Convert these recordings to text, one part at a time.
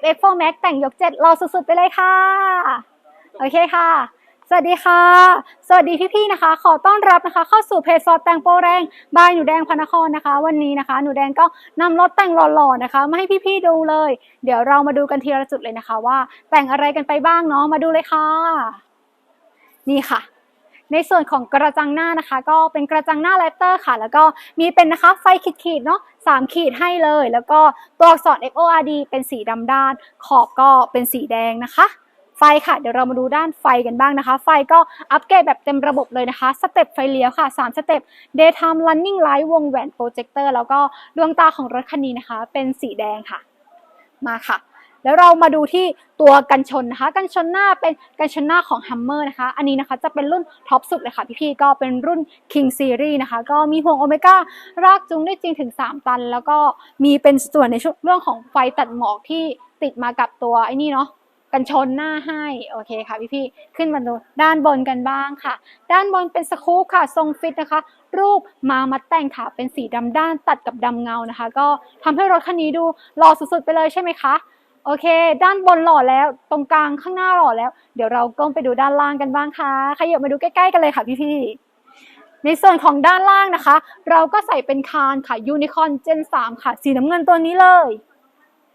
FX4 Max แต่งยกเจ็ดรอสุดๆไปเลยค่ะ โอเคค่ะ สวัสดีค่ะ สวัสดีพี่ๆนะคะ ขอต้อนรับนะคะ เข้าสู่เพจฟอร์แต่งโปรแรงบายหนูแดงพระนครนะคะ วันนี้นะคะ หนูแดงก็นำรถแต่งหล่อๆนะคะมาให้พี่ๆดูเลย เดี๋ยวเรามาดูกันทีละจุดเลยนะคะ ว่าแต่งอะไรกันไปบ้างเนาะมาดูเลยค่ะ นี่ค่ะ ในส่วนของกระจังหน้านะคะ ก็เป็นกระจังหน้าแรปเตอร์ค่ะ แล้วก็มีเป็นนะคะไฟขีดๆเนาะสามขีดให้เลย แล้วก็ตัวอักษร FORD เป็นสีดำด้าน ขอบก็เป็นสีแดงนะคะไฟค่ะ เดี๋ยวเรามาดูด้านไฟกันบ้างนะคะ ไฟก็อัปเกรดแบบเต็มระบบเลยนะคะ สเต็ปไฟเลี้ยวค่ะ 3 สเต็ป daytime running light วงแหวนโปรเจคเตอร์ แล้วก็ดวงตาของรถคันนี้นะคะ เป็นสีแดงค่ะ มาค่ะ แล้วเรามาดูที่ตัวกันชนนะคะ กันชนหน้าเป็นกันชนหน้าของ Hummer นะคะ อันนี้นะคะจะเป็นรุ่นท็อปสุดเลยค่ะพี่ๆ ก็เป็นรุ่น King Series นะคะ ก็มีห่วงโอเมก้ารากจูงได้จริงถึง 3 ตัน แล้วก็มีเป็นส่วนในชุดเรื่องของไฟตัดหมอกที่ติดมากับตัวไอ้นี่เนาะกันชนหน้าให้โอเคค่ะพี่ๆขึ้นมาดูด้านบนกันบ้างค่ะ ด้านบนเป็นสกู๊ปค่ะ ทรงฟิตนะคะ รูปมามัดแต่งค่ะ เป็นสีดำด้านตัดกับดำเงานะคะ ก็ทำให้รถคันนี้ดูหล่อสุดๆไปเลยใช่ไหมคะ โอเค ด้านบนหล่อแล้ว ตรงกลางข้างหน้าหล่อแล้ว เดี๋ยวเราก้มไปดูด้านล่างกันบ้างค่ะขยับมาดูใกล้ๆกันเลยค่ะพี่ๆ ในส่วนของด้านล่างนะคะ เราก็ใส่เป็นคานค่ะยูนิคอนเจน3ค่ะ สีน้ำเงินตัวนี้เลย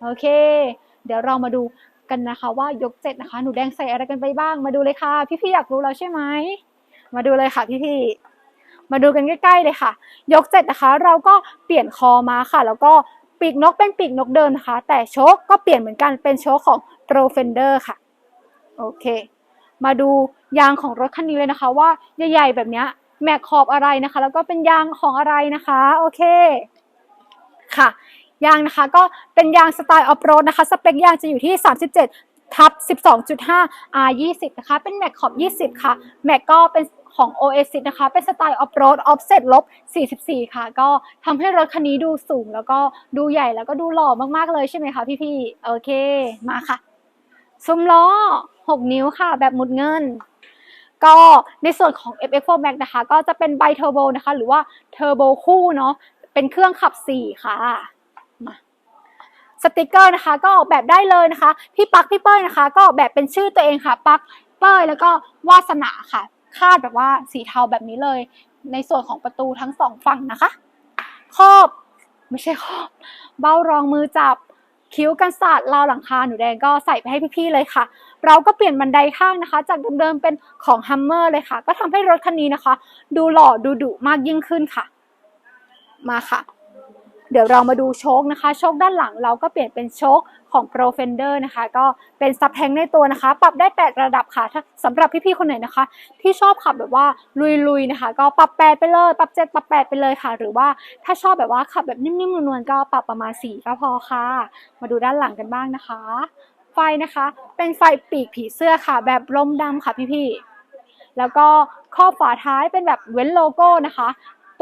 โอเค เดี๋ยวเรามาดูกันนะคะว่ายกเจ็ดนะคะ หนูแดงใส่อะไรกันไปบ้าง มาดูเลยค่ะ พี่ๆ อยากรู้แล้วใช่ไหม มาดูเลยค่ะพี่ๆ มาดูกันใกล้ๆเลยค่ะ ยกเจ็ดนะคะ เราก็เปลี่ยนคอมาค่ะ แล้วก็ ปีกนกเป็นปีกนกเดิมนะคะ แต่โชคก็เปลี่ยนเหมือนกันเป็นโชคของ Pro Fender ค่ะ โอเค มาดูยางของรถคันนี้เลยนะคะ ว่าใหญ่ๆแบบเนี้ยแม็กขอบอะไรนะคะ แล้วก็เป็นยางของอะไรนะคะ โอเค ค่ะ ยางนะคะก็เป็นยางสไตล์ออฟโรดนะคะ สเปคยางจะอยู่ที่ 37ทับ12.5 R 20นะคะ เป็นแม็กขอบ 20 ค่ะ แม็กก็เป็น ของ Oasis นะคะ เป็นสไตล์ออฟโรดออฟเซ็ตลบ 44 ค่ะ ก็ทำให้รถคันนี้ดูสูง แล้วก็ดูใหญ่แล้วก็ดูหล่อมากๆเลยใช่ไหมคะพี่ๆ โอเค มาค่ะ ซุ้มล้อ 6 นิ้วค่ะ แบบหมุดเงินก็ในส่วนของ FX4 Max นะคะ ก็จะเป็นไบเทอร์โบนะคะ หรือว่าเทอร์โบคู่เนาะเป็นเครื่องขับ 4 ค่ะมาสติกเกอร์นะคะ ก็ออกแบบได้เลยนะคะ พี่ปักพี่เป้ยนะคะ ก็ออกแบบเป็นชื่อตัวเองค่ะ ปักเป้ยแล้วก็วาสนาค่ะ คาดแบบว่าสีเทาแบบนี้เลย ในส่วนของประตูทั้งสองฝั่งนะคะ ครอบไม่ใช่ครอบ เบ้ารองมือจับคิ้วกันศาสตร์ราวหลังคาหนูแดงก็ใส่ไปให้พี่ๆเลยค่ะ เราก็เปลี่ยนบันไดข้างนะคะ จากเดิมๆเป็นของ Hummer เลยค่ะ ก็ทำให้รถคันนี้นะคะ ดูหล่อดูดุมากยิ่งขึ้นค่ะ มาค่ะ เดี๋ยวเรามาดูโชคนะคะ โชคด้านหลังเราก็เปลี่ยนเป็นโชคของ Pro Fender นะคะ ก็เป็นซับแทงในตัวนะคะ ปรับได้ 8 ระดับค่ะถ้าสำหรับพี่ๆคนไหนนะคะ ที่ชอบขับแบบว่าลุยๆนะคะ ก็ปรับ 8 ไปเลย ปรับ 7 ปรับ 8 ไปเลยค่ะ หรือว่าถ้าชอบแบบว่าขับแบบนิ่มๆนวลๆก็ปรับประมาณ 4 ก็พอค่ะ มาดูด้านหลังกันบ้างนะคะ ไฟนะคะ เป็นไฟปีกผีเสื้อค่ะ แบบลมดำค่ะพี่ๆแล้วก็ครอฝาท้ายเป็นแบบเว้นโลโก้นะคะ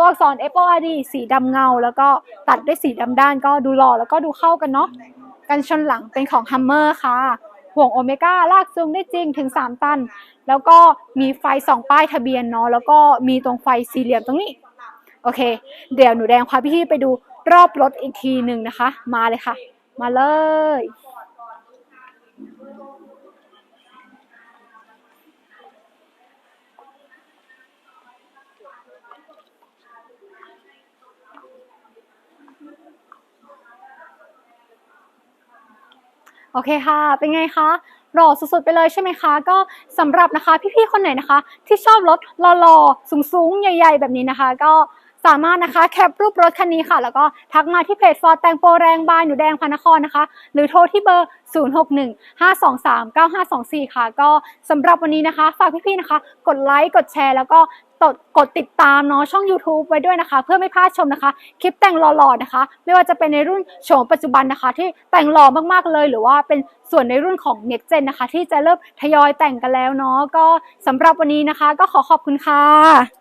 ตัวอักษร FORD สีดำเงา แล้วก็ตัดด้วยสีดำด้านก็ดูหล่อแล้วก็ดูเข้ากันเนาะกันชนหลังเป็นของ Hummer ค่ะ ห่วงโอเมก้าลากจูงได้จริงถึง 3 ตัน แล้วก็มีไฟสองป้ายทะเบียนเนาะแล้วก็มีตรงไฟสี่เหลี่ยมตรงนี้ โอเค เดี๋ยวหนูแดงพาพี่ไปดูรอบรถอีกทีหนึ่งนะคะ มาเลยค่ะ มาเลย โอเคค่ะ เป็นไงคะหล่อสุดๆไปเลยใช่ไหมคะ ก็สำหรับนะคะพี่ๆคนไหนนะคะ ที่ชอบรถหล่อๆสูงๆ ใหญ่ ๆ แบบนี้นะคะ ก็ สามารถนะคะแคปรูปรถคันนี้ค่ะ แล้วก็ทักมาที่เพจฟอร์แตงโปรแรงบายหนูแดงพระนครนะคะ หรือโทรที่เบอร์ 0615239524 ค่ะ ก็สำหรับวันนี้นะคะ ฝากพี่ๆนะคะ กดไลค์กดแชร์แล้วก็กดกดติดตามเนาะช่อง YouTube ไว้ด้วยนะคะ เพื่อไม่พลาดชมนะคะ คลิปแต่งหล่อๆนะคะ ไม่ว่าจะเป็นในรุ่นโฉมปัจจุบันนะคะ ที่แต่งหล่อมากๆเลย หรือว่าเป็นส่วนในรุ่นของ Next Gen นะคะ ที่จะเริ่มทยอยแต่งกันแล้วเนาะก็สำหรับวันนี้นะคะ ก็ขอขอบคุณค่ะ